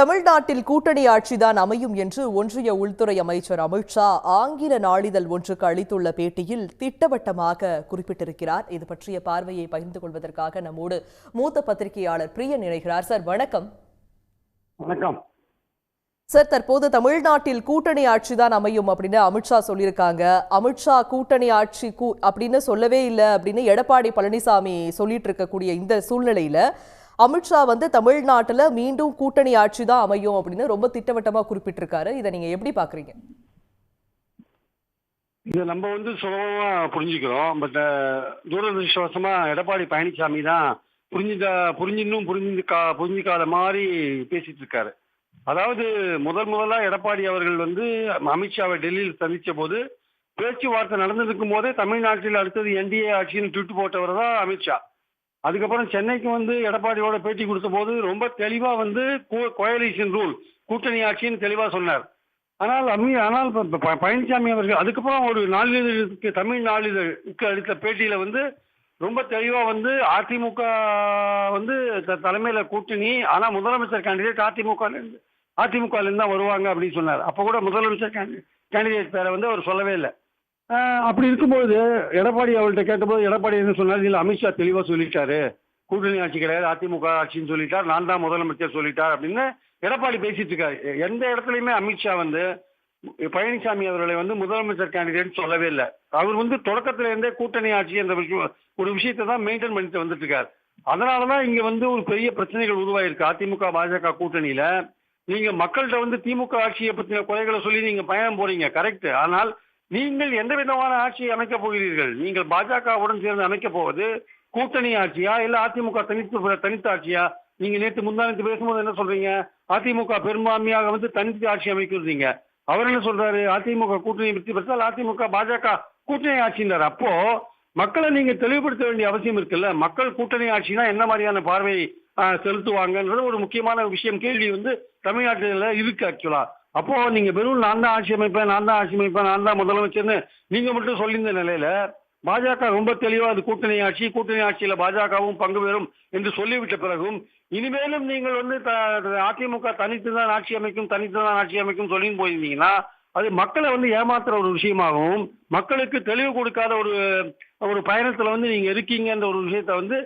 தமிழ்நாட்டில் கூட்டணி ஆட்சிதான் அமையும் என்று ஒன்றிய உள்துறை அமைச்சர் அமித்ஷா ஆங்கில நாளிதழ் ஒன்றுக்கு அளித்துள்ள பேட்டியில் திட்டவட்டமாக குறிப்பிட்டிருக்கிறார். இது பற்றிய பார்வையை பகிர்ந்து கொள்வதற்காக நம்மோடு மூத்த பத்திரிகையாளர் பிரியன் இணைகிறார். சார் வணக்கம். வணக்கம். சார் தற்போது தமிழ்நாட்டில் கூட்டணி ஆட்சி தான் அமையும் அப்படின்னு அமித்ஷா சொல்லியிருக்காங்க. அமித்ஷா கூட்டணி ஆட்சி அப்படின்னு சொல்லவே இல்லை அப்படின்னு எடப்பாடி பழனிசாமி சொல்லிட்டு இருக்கக்கூடிய இந்த சூழ்நிலையில அமித்ஷா வந்து தமிழ்நாட்டுல மீண்டும் கூட்டணி ஆட்சி தான் அமையும் அப்படின்னு ரொம்ப திட்டவட்டமா குறிப்பிட்டிருக்காரு. இதை நீங்க எப்படி பாக்குறீங்க இது நம்ம வந்து சுலபமாக புரிஞ்சுக்கிறோம். பட் தூரதிருஷ்டவசமாக எடப்பாடி பழனிசாமி தான் புரிஞ்சுதா புரிஞ்சின்னும் புரிஞ்சுக்கா புரிஞ்சுக்காத மாதிரி பேசிட்டு இருக்காரு. அதாவது முதல் முதலா எடப்பாடி அவர்கள் வந்து அமித்ஷாவை டெல்லியில் சந்தித்த போது பேச்சுவார்த்தை நடந்திருக்கும் போதே தமிழ்நாட்டில் அடுத்தது என்டிஏ ஆட்சின்னு ட்விட்டு போட்டவர் தான் அமித்ஷா அதுக்கப்புறம் சென்னைக்கு வந்து எடப்பாடியோட பேட்டி கொடுத்த போது ரொம்ப தெளிவா வந்து கோயலிஷன் ரூல் கூட்டணி ஆட்சின்னு தெளிவா சொன்னார். ஆனால் அம்மி ஆனால் ப- பழனிசாமி அவர்கள் அதுக்கப்புறம் ஒரு நாளிதழுக்கு தமிழ் நாளிதழுக்கு அளித்த பேட்டியில வந்து ரொம்ப தெளிவா வந்து அதிமுக வந்து தலைமையில கூட்டணி ஆனா முதலமைச்சர் கேண்டிடேட் அதிமுக அதிமுக தான் வருவாங்க அப்படின்னு சொன்னார். அப்ப கூட முதலமைச்சர் கேண்டிடேட் பேரை வந்து அவர் சொல்லவே இல்லை. அப்படி இருக்கும்போது எடப்பாடி அவர்கிட்ட கேட்டபோது எடப்பாடி என்ன சொன்னார்? இல்ல அமித்ஷா தெளிவா சொல்லிட்டாரு. கூட்டணி ஆட்சி கிடையாது. அதிமுக ஆட்சின்னு சொல்லிட்டார். நான் தான் முதலமைச்சர் சொல்லிட்டார். அப்படின்னு எடப்பாடி பேசிட்டு இருக்காரு. எந்த இடத்துலயுமே அமித்ஷா வந்து பழனிசாமி அவர்களை வந்து முதலமைச்சர் கேண்டிடேட் சொல்லவே இல்லை. அவர் வந்து தொடக்கத்துல இருந்தே கூட்டணி ஆட்சி என்ற விஷயம் ஒரு விஷயத்தை தான் மெயின்டைன் பண்ணிட்டு வந்துட்டு இருக்காரு. அதனாலதான் இங்க வந்து ஒரு பெரிய பிரச்சனைகள் உருவாயிருக்கு. அதிமுக பாஜக கூட்டணியில. நீங்க மக்கள்கிட்ட வந்து திமுக ஆட்சியை பத்தின குறைகளை சொல்லி நீங்க பயணம் போறீங்க. கரெக்ட் ஆனால் நீங்கள் எந்த விதமான ஆட்சியை அமைக்கப் போகிறீர்கள்? நீங்கள் பாஜகவுடன் சேர்ந்து அமைக்கப் போவது கூட்டணி ஆட்சியா இல்ல அதிமுக தனித்து தனித்த ஆட்சியா? நீங்க நேற்று முந்தானத்து பேசும்போது என்ன சொல்றீங்க? அதிமுக பெரும்பான்மையாக வந்து தனித்து ஆட்சி அமைக்கிறீங்க. அவர் என்ன சொல்றாரு? அதிமுக கூட்டணி வெற்றி பெற்றால் அதிமுக பாஜக கூட்டணி ஆட்சின்றார். அப்போ மக்களை நீங்க தெளிவுபடுத்த வேண்டிய அவசியம் இருக்குல்ல? மக்கள் கூட்டணி ஆட்சினா என்ன மாதிரியான பார்வை செலுத்துவாங்கன்றது ஒரு முக்கியமான விஷயம். கேள்வி வந்து தமிழ்நாட்டில் இருக்கு ஆக்சுவலா அப்போ நீங்க வெறும் நான் தான் ஆட்சி அமைப்பேன் நான் தான் ஆட்சி அமைப்பேன் நான் தான் முதலமைச்சர்னு நீங்க மட்டும் சொல்லியிருந்த நிலையில பாஜக ரொம்ப தெளிவா அது கூட்டணி ஆட்சி கூட்டணி ஆட்சியில பாஜகவும் பங்கு பெறும் என்று சொல்லிவிட்ட பிறகும் இனிமேலும் நீங்கள் வந்து த- அதிமுக தனித்து தான் ஆட்சி அமைக்கும் தனித்து தான் ஆட்சி அமைக்கும் சொல்லி போயிருந்தீங்கன்னா அது மக்களை வந்து ஏமாத்துற ஒரு விஷயமாகவும் மக்களுக்கு தெளிவு கொடுக்காத ஒரு ஒரு பயணத்துல வந்து நீங்க இருக்கீங்கன்ற ஒரு விஷயத்த வந்து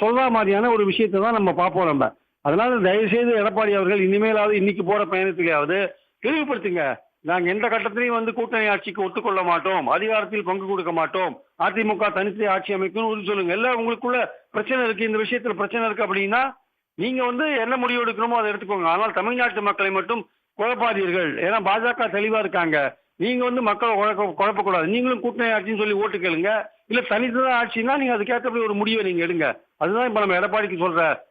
சொல்ற மாதிரியான ஒரு விஷயத்தை தான் நம்ம பார்ப்போம் நம்ம. அதனால தயவு செய்து எடப்பாடி அவர்கள் இனிமேலாவது இன்னைக்கு போற பயணத்திலேயாவது தெளிவுபடுத்துங்க நாங்க எந்த கட்டத்திலையும் வந்து கூட்டணி ஆட்சிக்கு ஒத்துக்கொள்ள மாட்டோம். அதிகாரத்தில் பங்கு கொடுக்க மாட்டோம். அதிமுக தனித்து ஆட்சி அமைக்கும் உறுதி சொல்லுங்க. எல்லாம் உங்களுக்குள்ள பிரச்சனை இருக்கு இந்த விஷயத்துல பிரச்சனை இருக்கு அப்படின்னா நீங்க வந்து என்ன முடிவு எடுக்கணுமோ அதை எடுத்துக்கோங்க. ஆனால் தமிழ்நாட்டு மக்களை மட்டும் குழப்பாதீர்கள். ஏன்னா பாஜக தெளிவா இருக்காங்க. நீங்க வந்து மக்களை குழப்ப குழப்பக்கூடாது. நீங்களும் கூட்டணி ஆட்சின்னு சொல்லி ஓட்டு கேளுங்க. இல்ல தனித்துதான் ஆட்சின்னா நீங்க அதுக்கேற்றபடி ஒரு முடிவை நீங்க எடுங்க. அதுதான் இப்ப நம்ம எடப்பாடிக்கு சொல்ற